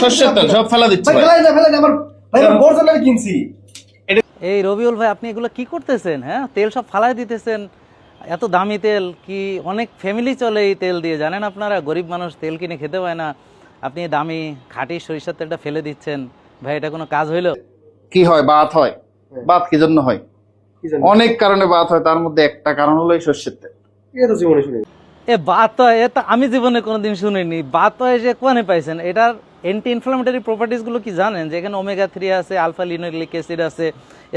শস্যের তেল সব ফেলা দিচ্ছে ভাই ভাই। ফেলাই না ফেলাই না আমার ভাই আমার বড় কিনছি। এই রবিউল ভাই আপনি এগুলো কি করতেছেন হ্যাঁ? তেল সব ফালাই দিতেছেন। এত দামি তেল কি অনেক ফ্যামিলি চলে এই তেল দিয়ে জানেন আপনারা? গরিব মানুষ তেল কিনে খেতে পায় না। আপনি দামি খাঁটি সরিষার তেলটা ফেলে দিচ্ছেন। ভাই এটা কোনো কাজ হইল? কি হয়? বাত হয়। বাত কি জন্য হয় অনেক কারণে বাত হয় তার মধ্যে একটা কারণ হলো এই শস্যের তেল। এটা জীবনে শুনি এ বাত হয় এটা আমি জীবনে কোনোদিন শুনিনি। বাত হয় যে কোনে পাইছেন? এটার অ্যান্টি ইনফ্লামেটরি প্রপার্টিসগুলো কি জানেন? যে এখানে ওমেগা থ্রি আছে আলফা লিনোলিক অ্যাসিড আছে,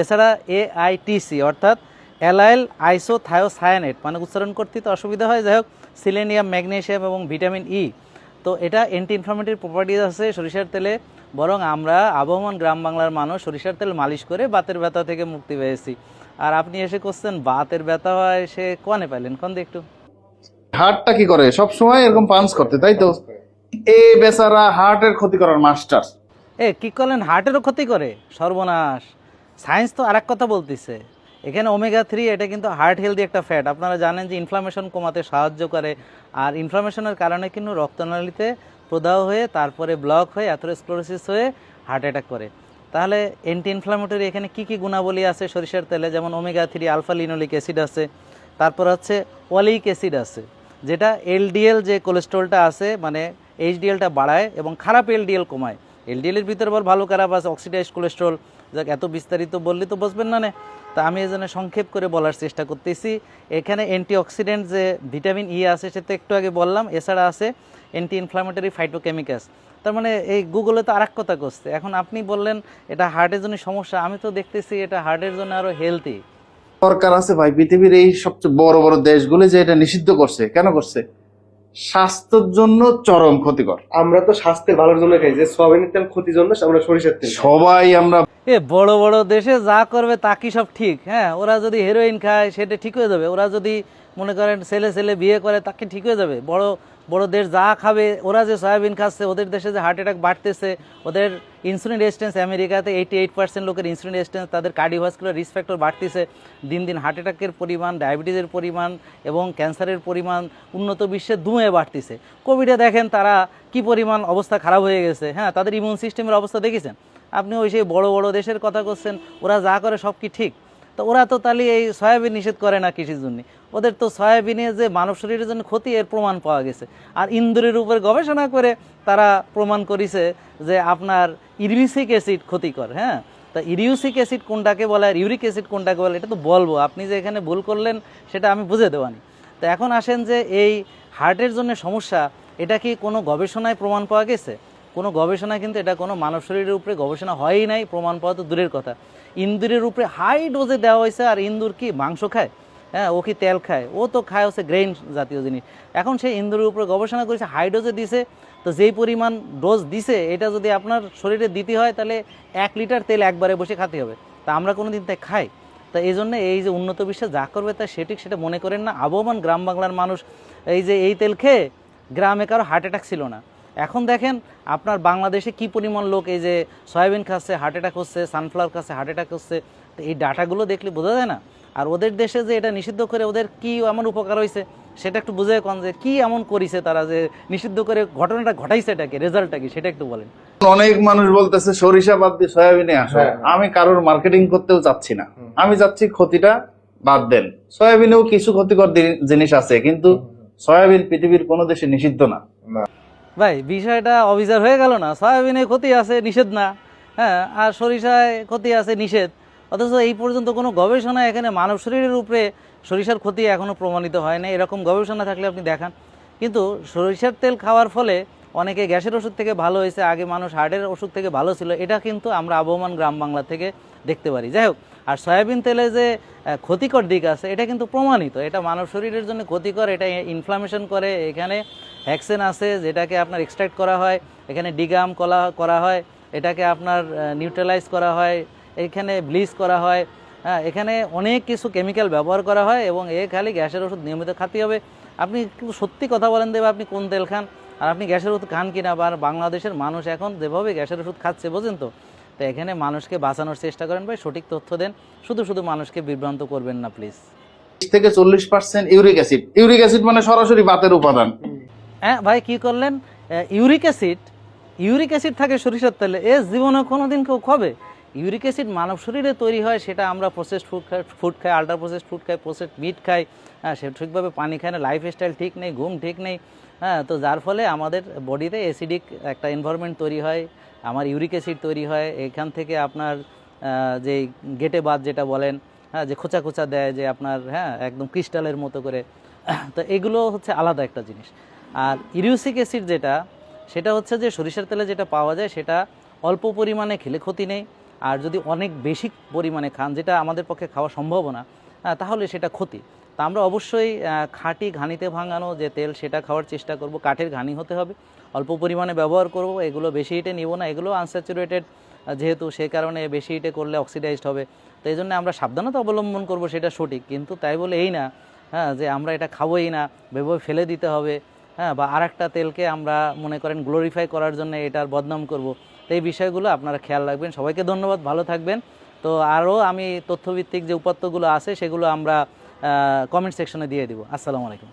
এছাড়া এআইটিসি অর্থাৎ অ্যালাইল আইসো থায়োসায়ানেট মানে উচ্চারণ করতে তো অসুবিধা হয়। যাই হোক সিলেনিয়াম ম্যাগনেসিয়াম এবং ভিটামিন ই তো এটা অ্যান্টি ইনফ্লামেটরি প্রপার্টিস আছে সরিষার তেলে, বরং আমরা আবহমান গ্রাম বাংলার মানুষ সরিষার তেল মালিশ করে বাতের ব্যথা থেকে মুক্তি পেয়েছি। আর আপনি এসে করছেন, বাতের ব্যথা হয় সে কোনে পাইলেন? কোন একটু? হার্টটা কি করে? সব সময় এরকম পাঞ্চ করতে, তাই তো? এ বেচারা হার্টের ক্ষতি করার মাস্টার। এ, কি করলেন? হার্টেরও ক্ষতি করে? সর্বনাশ। সায়েন্স তো আরেক কথা বলতেছে। এখানে ওমেগা থ্রি, এটা কিন্তু হার্ট হেলদি একটা ফ্যাট। আপনারা জানেন যে ইনফ্লামেশন কমাতে সাহায্য করে। আর ইনফ্লামেশনের কারণে কিন্তু রক্তনালীতে প্রদাহ হয়ে, তারপরে ব্লক হয়ে অ্যাথোরোস্ক্লোরোসিস হয়ে হার্ট অ্যাটাক করে। তাহলে অ্যান্টি ইনফ্লামেটরি এখানে কি কি গুণাবলী আছে? সরিষার তেলে যেমন omega three, alpha linoleic acid আছে। তারপর হচ্ছে অলিক অ্যাসিড আছে। যেটা এলডিএল যে কোলেস্ট্রলটা আছে মানে এইচডিএলটা বাড়ায় এবং খারাপ এলডিএল কমায়। এলডিএলের ভিতরে আবার ভালো খারাপ আছে অক্সিডাইজ কোলেস্ট্রল যাক, এত বিস্তারিত বললে তো বুঝবেন না না। তা আমি এই সংক্ষেপ করে বলার চেষ্টা করতেছি। এখানে অ্যান্টিঅক্সিডেন্ট যে ভিটামিন ই আছে, সেটা একটু আগে বললাম, এছাড়া আছে অ্যান্টি ইনফ্লামেটরি ফাইটোকেমিক্যাস তার মানে এই গুগলে তো আরেক কথা করছে। এখন আপনি বললেন, এটা হার্টের জন্য সমস্যা, আমি তো দেখতেছি এটা হার্টের জন্য আরও হেলদি সরকার আছে ভাই, পৃথিবীর এই সবচেয়ে বড় বড় দেশগুলো যে এটা নিষিদ্ধ করছে। কেন করছে? স্বাস্থ্যের জন্য চরম ক্ষতিকর। আমরা তো স্বাস্থ্যের ভালোর জন্য খাই যে সোয়াবিনের তেল ক্ষতির জন্য আমরা সরিষার তেল সবাই আমরা এ বড় বড় দেশে যা করবে তা কি সব ঠিক? হ্যাঁ ওরা যদি হেরোইন খায় সেটা ঠিক হয়ে যাবে। ওরা যদি মনে করেন ছেলে ছেলে বিয়ে করে তাকে ঠিক হয়ে যাবে? বড় বড় দেশ যা খাবে, ওরা যে সয়াবিন খাচ্ছে, ওদের দেশে যে হার্ট অ্যাটাক বাড়তেছে, ওদের ইনসুলিন রেজিস্ট্যান্স আমেরিকাতে এইটি এইট পার্সেন্ট লোকের ইনসুলিন রেজিস্ট্যান্স তাদের কার্ডিওভাস্কুলার রিস্ক ফ্যাক্টর বাড়তেছে। দিন দিন হার্ট অ্যাটাকের পরিমাণ ডায়াবেটিসের পরিমাণ এবং ক্যান্সারের পরিমাণ উন্নত বিশ্বে দুয়ে বাড়তেছে। কোভিডে দেখেন তারা কি পরিমাণ অবস্থা খারাপ হয়ে গেছে। হ্যাঁ তাদের ইমিউন সিস্টেমের অবস্থা দেখেছেন? আপনি ওই সেই বড় বড় দেশের কথা করছেন, ওরা যা করে সব কি ঠিক? তো ওরা তো তাহলে এই সয়াবিন নিষেধ করে না কৃষির জন্য। ওদের তো সয়াবিনে যে মানব শরীরের জন্য ক্ষতি, এর প্রমাণ পাওয়া গেছে। আর ইন্দুরের উপরে গবেষণা করে তারা প্রমাণ করেছে যে আপনার ইউরিসিক অ্যাসিড ক্ষতিকর হ্যাঁ? তা ইউরিউসিক অ্যাসিড কোনটাকে বলে আর ইউরিক অ্যাসিড কোনটাকে বলে, এটা তো বলব। আপনি যে এখানে ভুল করলেন, সেটা আমি বুঝে দেওয়ানি। তো এখন আসেন যে এই হার্টের জন্য সমস্যা, এটা কি কোনো গবেষণায় প্রমাণ পাওয়া গেছে? কোনো গবেষণা কিন্তু এটা কোনো মানব শরীরের উপরে গবেষণা হয়ই নাই, প্রমাণ পাওয়া তো দূরের কথা। ইন্দুরের উপরে হাই ডোজে দেওয়া হয়েছে, আর ইন্দুর কি মাংস খায়? হ্যাঁ ও কি তেল খায়? ও তো খায় হচ্ছে গ্রেইন জাতীয় জিনিস। এখন সেই ইন্দুরের উপরে গবেষণা করেছে হাই ডোজে দিছে, তো যেই পরিমাণ ডোজ দিছে, এটা যদি আপনার শরীরে দিতে হয়, তাহলে এক লিটার তেল একবারে বসে খেতে হবে। তা আমরা কোনো দিন তাই খাই। তা এই জন্য এই যে উন্নত বিশ্বে যা করবে তা সেটি সেটা মনে করেন না। আবহমান গ্রাম বাংলার মানুষ এই যে এই তেল খেয়ে গ্রামে কারও হার্ট অ্যাটাক ছিল না। এখন দেখেন আপনার বাংলাদেশে কি পরিমাণ লোক এই যে সয়াবিন খাচ্ছে হার্ট অ্যাটাক হচ্ছে সানফ্লাওয়ার খাচ্ছে হার্ট অ্যাটাক হচ্ছে তো এই ডাটাগুলো দেখলে বোঝা যায় না? আর ওদের দেশে যে এটা নিষিদ্ধ করে ওদের কি এমন উপকার হয়েছে সেটা একটু বুঝে কোন যে কি এমন করেছে তারা যে নিষিদ্ধ করে ঘটনাটা ঘটাইছে এটাকে রেজাল্টটা কি সেটা একটু বলেন। অনেক মানুষ বলতেছে সরিষা বাদ দিয়ে সয়াবিনে আসো। হ্যাঁ, হ্যাঁ। আমি কারোর মার্কেটিং করতেও চাচ্ছি না। আমি চাচ্ছি ক্ষতিটা বাদ দেন। সয়াবিনেও কিছু ক্ষতিকর জিনিস আছে কিন্তু সয়াবিন পৃথিবীর কোনো দেশে নিষিদ্ধ না। ভাই, বিষয়টা অবিচার হয়ে গেল না। সয়াবিনে ক্ষতি আছে, নিষেধ না। হ্যাঁ আর সরিষায় ক্ষতি আছে, নিষেধ। অথচ এই পর্যন্ত কোনো গবেষণা এখানে মানব শরীরের উপরে সরিষার ক্ষতি এখনও প্রমাণিত হয় না। এরকম গবেষণা থাকলে আপনি দেখান। কিন্তু সরিষার তেল খাওয়ার ফলে অনেকে গ্যাসের ওষুধ থেকে ভালো হয়েছে, আগে মানুষ হার্টের ওষুধ থেকে ভালো ছিল। এটা কিন্তু আমরা আবহমান গ্রাম বাংলা থেকে দেখতে পারি। যাই হোক, আর সয়াবিন তেলে যে ক্ষতিকর দিক আছে, এটা কিন্তু প্রমাণিত। এটা মানব শরীরের জন্য ক্ষতিকর, এটা ইনফ্লামেশন করে। এখানে হ্যাক্সেন আছে, যেটাকে আপনার এক্সট্রাক্ট করা হয়, এখানে ডিগাম কলা, করা হয়, এটাকে আপনার নিউট্রালাইজ করা হয়, এখানে ব্লিচ করা হয় হ্যাঁ এখানে অনেক কিছু কেমিক্যাল ব্যবহার করা হয় এবং এ খালি গ্যাসের ওষুধ নিয়মিত খাতে হবে। আপনি কিন্তু সত্যি কথা বলেন দেবে, আপনি কোন তেল খান? আর আপনি গ্যাসের ওষুধ খান কিনা? বা বাংলাদেশের মানুষ এখন যেভাবে গ্যাসের ওষুধ খাচ্ছে, বোঝেন তো? তো এখানে মানুষকে বাঁচানোর চেষ্টা করেন ভাই, সঠিক তথ্য দেন। শুধু শুধু মানুষকে বিভ্রান্ত করবেন না প্লিজ থেকে চল্লিশ percent uric acid. Uric acid মানে সরাসরি বাতের উপাদান। হ্যাঁ ভাই, কি করলেন? ইউরিক অ্যাসিড ইউরিক অ্যাসিড থাকে সরিষার তেলে, এ জীবনে কোনোদিন কেউ খাবে। ইউরিক অ্যাসিড মানব শরীরে তৈরি হয়, সেটা আমরা প্রসেসড ফুড খাই ফুড খাই আল্ট্রা প্রসেসড ফুড খাই প্রসেসড মিট খাই হ্যাঁ সে ঠিকভাবে পানি খায় না লাইফ স্টাইল ঠিক নেই, ঘুম ঠিক নেই হ্যাঁ তো যার ফলে আমাদের বডিতে অ্যাসিডিক একটা এনভায়রনমেন্ট তৈরি হয়, আমার ইউরিক অ্যাসিড তৈরি হয়, এখান থেকে আপনার যে গেটে বাদ যেটা বলেন হ্যাঁ যে খোঁচা খোঁচা দেয়, যে আপনার হ্যাঁ একদম ক্রিস্টালের মতো করে, তো এগুলো হচ্ছে আলাদা একটা জিনিস। আর ইউরিউসিক অ্যাসিড যেটা, সেটা হচ্ছে যে সরিষার তেলে যেটা পাওয়া যায়, সেটা অল্প পরিমাণে খেলে ক্ষতি নেই। আর যদি অনেক বেশি পরিমাণে খান, যেটা আমাদের পক্ষে খাওয়া সম্ভব না তাহলে সেটা ক্ষতি। তা আমরা অবশ্যই খাঁটি ঘানিতে ভাঙানো যে তেল, সেটা খাওয়ার চেষ্টা করব। কাঠের ঘানি হতে হবে। অল্প পরিমাণে ব্যবহার করব। এগুলো বেশি হিটে নিব না। এগুলো আনস্যাচুরেটেড যেহেতু সেই কারণে বেশি হিটে করলে অক্সিডাইজড হবে। তো এই জন্য আমরা সাবধানতা অবলম্বন করব, সেটা সঠিক। কিন্তু তাই বলে এই না হ্যাঁ যে আমরা এটা খাবোই না ভেবে ফেলে দিতে হবে। হ্যাঁ বা আর একটা তেলকে আমরা মনে করেন গ্লোরিফাই করার জন্য এটার বদনাম করব। তো এই বিষয়গুলো আপনারা খেয়াল রাখবেন। সবাইকে ধন্যবাদ, ভালো থাকবেন। তো আরও আমি তথ্যভিত্তিক যে উপাত্তগুলো আছে, সেগুলো আমরা কমেন্ট সেকশনে দিয়ে দিব। আসসালামু আলাইকুম।